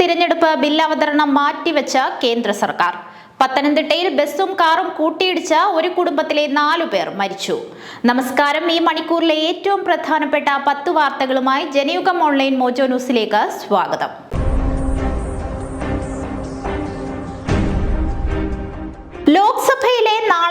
തിരഞ്ഞെടുപ്പ് ബിൽ അവതരണം മാറ്റിവെച്ച കേന്ദ്ര സർക്കാർ. പത്തനംതിട്ടയിൽ ബസ്സും കാറും കൂട്ടിയിടിച്ച ഒരു കുടുംബത്തിലെ നാലു പേർ മരിച്ചു. നമസ്കാരം. ഈ മണിക്കൂറിലെ ഏറ്റവും പ്രധാനപ്പെട്ട പത്ത് വാർത്തകളുമായി ജനയുഗം ഓൺലൈൻ മോജോ ന്യൂസിലേക്ക് സ്വാഗതം. ലോക്സഭയിലെ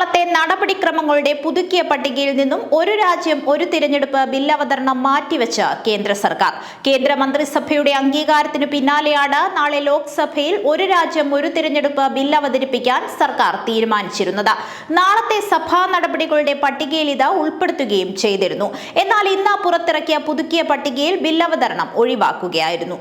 നാളത്തെ നടപടിക്രമങ്ങളുടെ പുതുക്കിയ പട്ടികയിൽ നിന്നും ഒരു രാജ്യം ഒരു തിരഞ്ഞെടുപ്പ് ബിൽ അവതരണം മാറ്റിവെച്ച കേന്ദ്ര സർക്കാർ. കേന്ദ്ര മന്ത്രിസഭയുടെ അംഗീകാരത്തിന് പിന്നാലെയാണ് നാളെ ലോക്സഭയിൽ ഒരു രാജ്യം ഒരു തിരഞ്ഞെടുപ്പ് ബിൽ അവതരിപ്പിക്കാൻ സർക്കാർ തീരുമാനിച്ചിരുന്നത്. നാളത്തെ സഭാ നടപടികളുടെ പട്ടികയിൽ ഇത് ഉൾപ്പെടുത്തുകയും ചെയ്തിരുന്നു. എന്നാൽ ഇന്ന് പുറത്തിറക്കിയ പുതുക്കിയ പട്ടികയിൽ ബിൽ അവതരണം ഒഴിവാക്കുകയായിരുന്നു.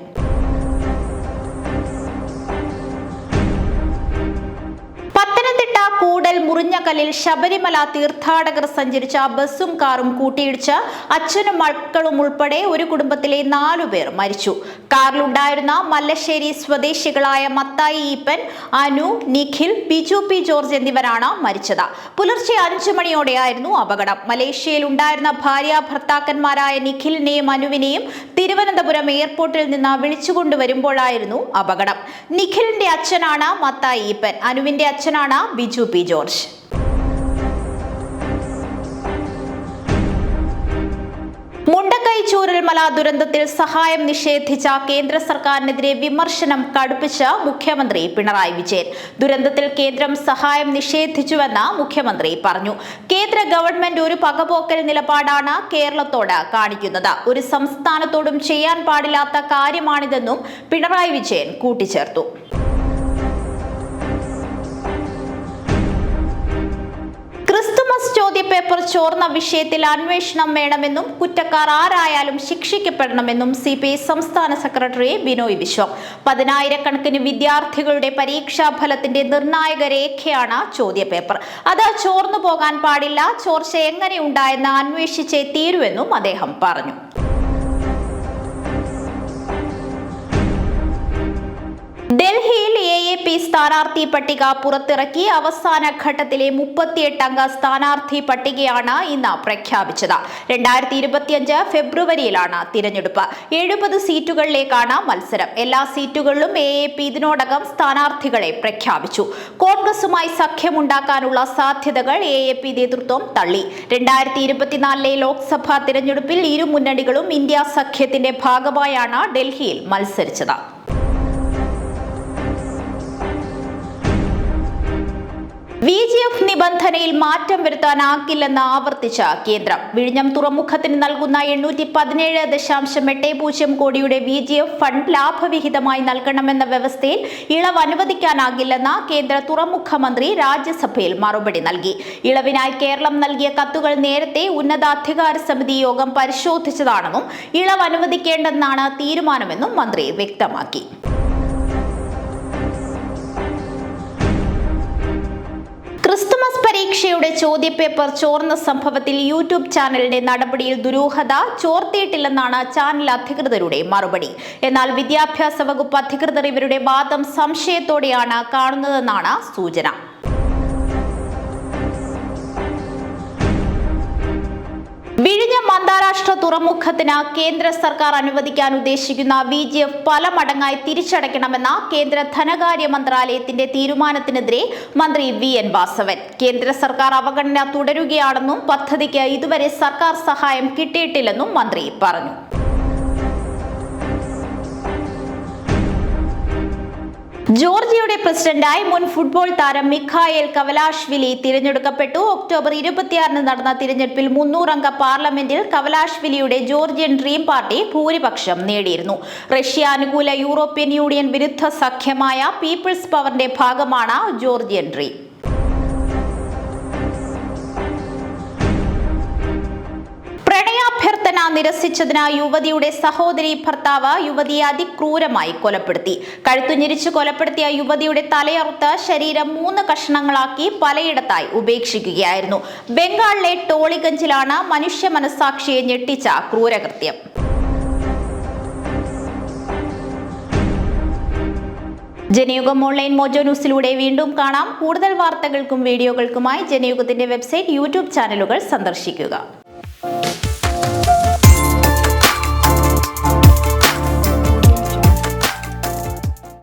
കൂടൽ മുറിഞ്ഞകല്ലിൽ ശബരിമല തീർത്ഥാടകർ സഞ്ചരിച്ച ബസ്സും കാറും കൂട്ടിയിടിച്ച് അച്ഛനും മക്കളും ഉൾപ്പെടെ ഒരു കുടുംബത്തിലെ നാലുപേർ മരിച്ചു. കാറിലുണ്ടായിരുന്ന മല്ലശ്ശേരി സ്വദേശികളായ മത്തായി ഈപ്പൻ അനു നിഖിൽ ബിജു പി ജോർജ് എന്നിവരാണ് മരിച്ചത്. പുലർച്ചെ അഞ്ചു മണിയോടെയായിരുന്നു അപകടം. മലേഷ്യയിൽ ഉണ്ടായിരുന്ന ഭാര്യ ഭർത്താക്കന്മാരായ നിഖിലിനെയും അനുവിനെയും തിരുവനന്തപുരം എയർപോർട്ടിൽ നിന്ന് വിളിച്ചുകൊണ്ടുവരുമ്പോഴായിരുന്നു അപകടം. നിഖിലിന്റെ അച്ഛനാണ് മത്തായി ഈപ്പൻ അനുവിന്റെ അച്ഛനാണ് ബിജു പി ജോർജ്. മുണ്ടക്കൈ ചൂരൽമല ദുരന്തത്തിൽ സഹായം നിഷേധിച്ച കേന്ദ്ര സർക്കാരിനെതിരെ വിമർശനം കടുപ്പിച്ച മുഖ്യമന്ത്രി പിണറായി വിജയൻ. ദുരന്തത്തിൽ കേന്ദ്രം സഹായം നിഷേധിച്ചുവെന്ന് മുഖ്യമന്ത്രി പറഞ്ഞു. കേന്ദ്ര ഗവൺമെന്റ് ഒരു പകപോക്കൽ നിലപാടാണ് കേരളത്തോട് കാണിക്കുന്നത്. ഒരു സംസ്ഥാനത്തോടും ചെയ്യാൻ പാടില്ലാത്ത കാര്യമാണിതെന്നും പിണറായി വിജയൻ കൂട്ടിച്ചേർത്തു. ചോദ്യപേപ്പർ ചോർന്ന വിഷയത്തിൽ അന്വേഷണം വേണമെന്നും കുറ്റക്കാർ ആരായാലും ശിക്ഷിക്കപ്പെടണമെന്നും സി പി ഐ സംസ്ഥാന സെക്രട്ടറി ബിനോയ് വിശ്വം പതിനായിരക്കണക്കിന് വിദ്യാർത്ഥികളുടെ പരീക്ഷാ ഫലത്തിന്റെ നിർണായക രേഖയാണ് ചോദ്യപേപ്പർ. അത് ചോർന്നു പോകാൻ പാടില്ല ചോർച്ച എങ്ങനെ ഉണ്ടായെന്ന് അന്വേഷിച്ചേ തീരുവെന്നും അദ്ദേഹം പറഞ്ഞു. പി സ്ഥാനാർത്ഥി പട്ടിക പുറത്തിറക്കി അവസാന ഘട്ടത്തിലെ മുപ്പത്തിയെട്ട് അംഗ സ്ഥാനാർത്ഥി പട്ടികയാണ് ഇന്ന് പ്രഖ്യാപിച്ചത്. രണ്ടായിരത്തി ഇരുപത്തിയഞ്ച് ഫെബ്രുവരിയിലാണ് തിരഞ്ഞെടുപ്പ്. എഴുപത് സീറ്റുകളിലേക്കാണ് മത്സരം. എല്ലാ സീറ്റുകളിലും എ എ പി ഇതിനോടകം സ്ഥാനാർത്ഥികളെ പ്രഖ്യാപിച്ചു. കോൺഗ്രസുമായി സഖ്യമുണ്ടാക്കാനുള്ള സാധ്യതകൾ എ എ പി നേതൃത്വം തള്ളി. രണ്ടായിരത്തി ഇരുപത്തിനാലിലെ ലോക്സഭാ തിരഞ്ഞെടുപ്പിൽ ഇരു മുന്നണികളും ഇന്ത്യ സഖ്യത്തിന്റെ ഭാഗമായാണ് ഡൽഹിയിൽ മത്സരിച്ചത്. വി ജി എഫ് നിബന്ധനയിൽ മാറ്റം വരുത്താനാകില്ലെന്ന് ആവർത്തിച്ച കേന്ദ്രം. വിഴിഞ്ഞം തുറമുഖത്തിന് നൽകുന്ന എണ്ണൂറ്റി പതിനേഴ് ദശാംശം എട്ട് പൂജ്യം കോടിയുടെ വി ജി എഫ് ഫണ്ട് ലാഭവിഹിതമായി നൽകണമെന്ന വ്യവസ്ഥയിൽ ഇളവ് അനുവദിക്കാനാകില്ലെന്ന് കേന്ദ്ര തുറമുഖ മന്ത്രി രാജ്യസഭയിൽ മറുപടി നൽകി. ഇളവിനായി കേരളം നൽകിയ കത്തുകൾ നേരത്തെ ഉന്നതാധികാര സമിതി യോഗം പരിശോധിച്ചതാണെന്നും ഇളവ് അനുവദിക്കേണ്ടെന്നാണ് തീരുമാനമെന്നും മന്ത്രി വ്യക്തമാക്കി. പരീക്ഷയുടെ ചോദ്യപേപ്പർ ചോർന്ന സംഭവത്തിൽ യൂട്യൂബ് ചാനലിന്റെ നടപടിയിൽ ദുരൂഹത ചോർത്തിയിട്ടില്ലെന്നാണ് ചാനൽ അധികൃതരുടെ മറുപടി. എന്നാൽ വിദ്യാഭ്യാസ വകുപ്പ് അധികൃതർ ഇവരുടെ വാദം സംശയത്തോടെയാണ് കാണുന്നതെന്നാണ് സൂചന. വിഴിഞ്ഞം അന്താരാഷ്ട്ര തുറമുഖത്തിന് കേന്ദ്ര സർക്കാർ അനുവദിക്കാൻ ഉദ്ദേശിക്കുന്ന വി ജി എഫ് പല മടങ്ങായി തിരിച്ചടയ്ക്കണമെന്ന കേന്ദ്ര ധനകാര്യ മന്ത്രാലയത്തിന്റെ തീരുമാനത്തിനെതിരെ മന്ത്രി വി എൻ വാസവൻ. കേന്ദ്ര സർക്കാർ അവഗണന തുടരുകയാണെന്നും പദ്ധതിക്ക് ഇതുവരെ സർക്കാർ സഹായം കിട്ടിയിട്ടില്ലെന്നും മന്ത്രി പറഞ്ഞു. ജോർജിയയുടെ പ്രസിഡന്റായി മുൻ ഫുട്ബോൾ താരം മിഖായേൽ കവലാഷ്വിലി തിരഞ്ഞെടുക്കപ്പെട്ടു. ഒക്ടോബർ ഇരുപത്തിയാറിന് നടന്ന തിരഞ്ഞെടുപ്പിൽ മുന്നൂറംഗ പാർലമെന്റിൽ കവലാഷ്വിലിയുടെ ജോർജിയൻ ഡ്രീം പാർട്ടി ഭൂരിപക്ഷം നേടിയിരുന്നു. റഷ്യ അനുകൂല യൂറോപ്യൻ യൂണിയൻ വിരുദ്ധ സഖ്യമായ പീപ്പിൾസ് പവറിന്റെ ഭാഗമാണ് ജോർജിയൻ ഡ്രീം. നിരസിച്ചതിന് യുവതിയുടെ സഹോദരി ഭർത്താവ് യുവതിയെ അതിക്രൂരമായി കൊലപ്പെടുത്തി. കഴുത്തുഞ്ഞിരിച്ച് കൊലപ്പെടുത്തിയ യുവതിയുടെ തലയറുത്ത് ശരീരം മൂന്ന് കഷണങ്ങളാക്കി പലയിടത്തായി ഉപേക്ഷിക്കുകയായിരുന്നു. ബംഗാളിലെ ടോളിഗഞ്ചിലാണ് മനുഷ്യ മനസാക്ഷിയെ ഞെട്ടിച്ച ക്രൂരകൃത്യം. ജനയുഗം ഓൺലൈൻ മോജോ ന്യൂസിലൂടെ വീണ്ടും കാണാം. കൂടുതൽ വാർത്തകൾക്കും വീഡിയോകൾക്കുമായി ജനയുഗത്തിന്റെ വെബ്സൈറ്റ് യൂട്യൂബ് ചാനലുകൾ സന്ദർശിക്കുക.